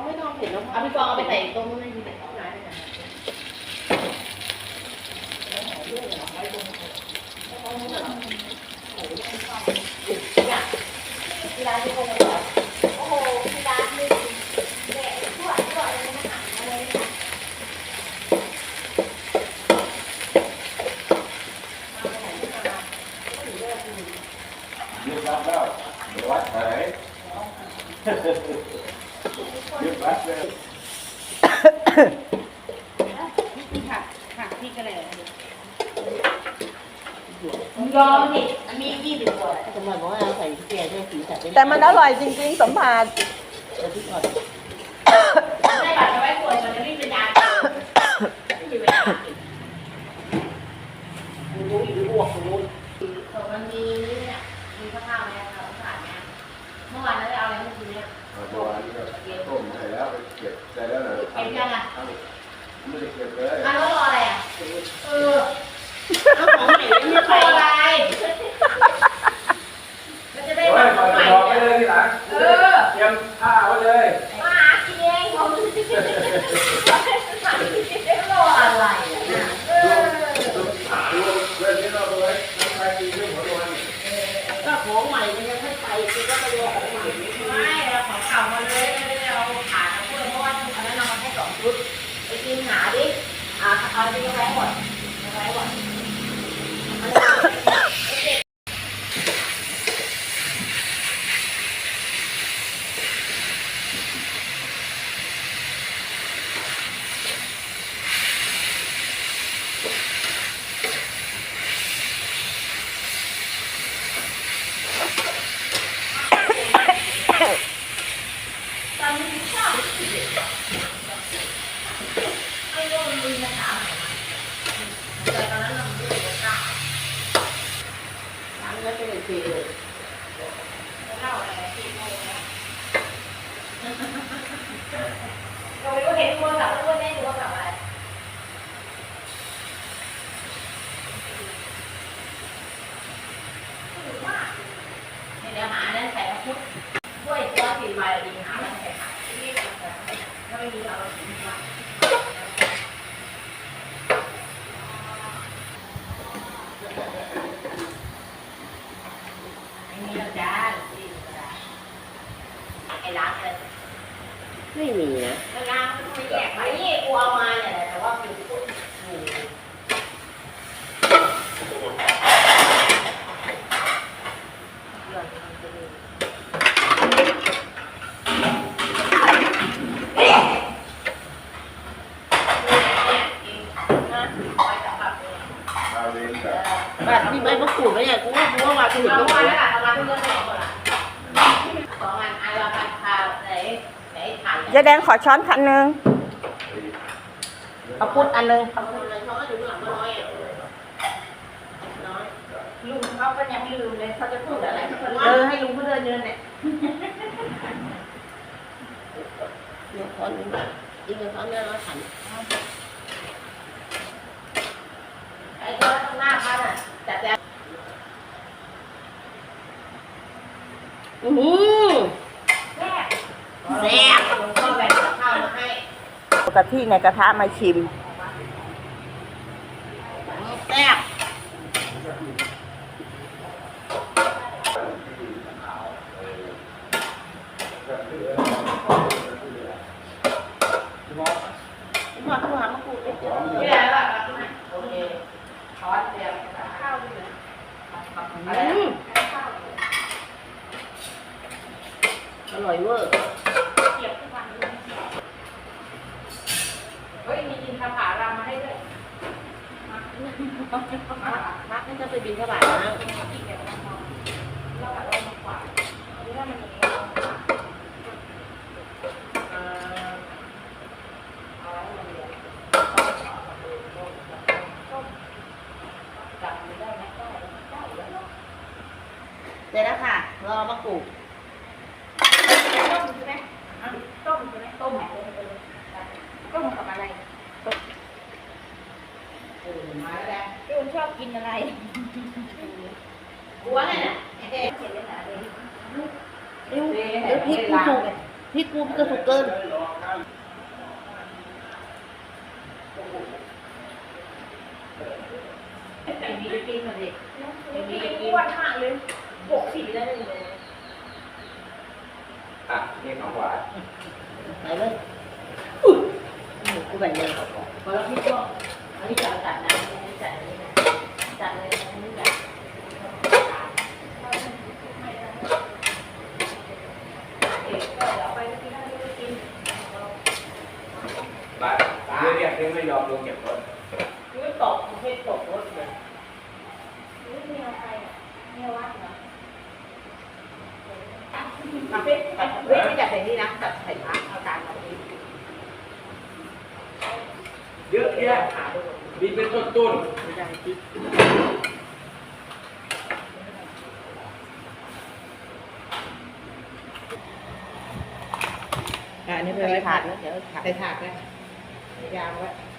อาไม่ต้องเผ็ดแล้วเอาพี่ฟองเอาไปใส่ตรงนู้นเลยดีไหมร้านเลยนะที่ร้าที่โกงเหรอโอ้โหที่ร้านนี่แดกทั่วทั่วเลยนะคะอะไรนะยึดรับแล้วเดี๋ยววัดไหนยึดวัดเลย ผักผักที่กระเลยยอมดิอันนี้ยี่สิบกว่าสมมติว่าเราใส่เกลือด้วยสีสันเป็นแต่มันอร่อยจริงๆสมภารกระพริกอ่อนได้บัตรเอาไว้ควรมันจะไม่เป็นยาไม่มีเวลากินรู้อยู่อ้วกรู้ส่วนมันมีนี่เนี่ยมีข้าวข้าวเนี่ยข้าวสาร เนี่ยเมื่อวานเราได้เอาอะไรเมื่อคืนเนี่ยเอาตัวอันนี้ก็ต้มใส่แล้วไปเก็บใส่แล้วเหรอเก็บยังอะไม่ได้เก็บเลยอะแล้วรออะไรอะเออเอาของใหม่ไม่ไม่รไป ออะไรมันจะได้ โอ้ มาย ข มา องใหม่ บอกไปเลยทีหลังเตรียมผ้าไว้เลย มาหากินเองผมรออะไรอะเออ ดูเรื่องนี้เราเลยน้ำชาจีนเรื่องหัวตัวนี่ ก็ของใหม่มันยังไม่ไปคือก็ไปรอของใหม่ไม่ใช่ ไม่เราของเก่ามาเลยไม่ได้เอาผ่านเอาเพื่อนเพราะว่าอันนั้นเรามาแค่สองชุดไปกินหาดิอ่าเอาไปไว้หมดไว้หมด ตอนนี้ชอบไม่รู้มันมีภาษาไหนแต่ตอนนั้นเราไม่รู้ภาษา ทำแล้วก็เลยเทเลยเล่าอะไรที่โมงนี่ยเราไม่รู้เห็นโทรศัพท์แล้วก็แม่ดูว่ากับอะไรเดี๋ยวหานั่นใส่กระพุ้ด้วยตัวสีใบดีหาแล้วใส่ขายที่ถ้าไม่มีเราถึงว่า ไม่มีแล้วจ้าดีจ้า ไอ้ร้านอะไรไม่มีนะไอ้ร้านมันไม่แยกไปนี่กูเอามาเนี่ยแหละแต่ว่าคือพูดอยู่ไว้สำหรับเนี่ยเอาเองกับบัตรมีใบมะกรูดไหมเนี่ยกูว่ากูว่ามาถึงเอามะกมารูดแล้วล่ะเอามาทุกเรื่องเลยหมดละสองอันอันละพันพาไหนไหนถ่า ยยายแดงขอช้อนคันหนึ่งเอาพุทธอันนึงเอาพุทธอันนึงเขาก็อยู่ข้างหลังก็น้อยอะน้อยลุงเขาก็ยังลืมเลยเขาจะพูดอะไรเขาจะเออให้ลุงเขาเดินเดินเนี่ยเดี๋ยวค้อนนึงอีกหนึ่งค้อนเนี่ยเราขันไอ้ก็ตรงหน้าพันอะแต่แต่อือหือแซ่บแซ่ กะทิในกระทะมาชิมแซ่บมองมาข้างหลังมะกรูดเด็ดสองนี่แหละแบบโอเคช้อนเตรียมข้าวด้วยอะไรอืมอร่อยเวอร์ เกียบทุกวันเฮ้ยมีอินทผลัมมาให้ด้วย พักให้เจ้าไปบินเข้าบ่ายนะเราแบบเรามากวาดหรือว่ามันมีเอ่อเอาอะไรมาเรียนจำไม่ได้ไหมได้ได้แล้วเนาะเดี๋ยวนะค่ะ รอมะกรูด พี่กกูสุกพี่กกูจะสุกเกินมีจะกินมาดิอ้มีจะกินวัดมากเลยหกสีได้เลยอะนี่ของหวานไปเลยอู้หูกูแบ่งเลย บ้านเรียกเรียกไม่ยอมลงเก็บรถคือตกประเภทตกรถเลยนี่มีอะไรอะมีวัดเหรอประเภทแบบเฮ้ยไม่จัดใส่นี่นะจัดใส่พักเอาตามมาดีเยอะแยะมีเป็นต้นต้นไม่ได้คิดอ่านี่ไม่เป็นไปอะไรถาดนะเดี๋ยวใส่ถาดนะ ยางไว้อ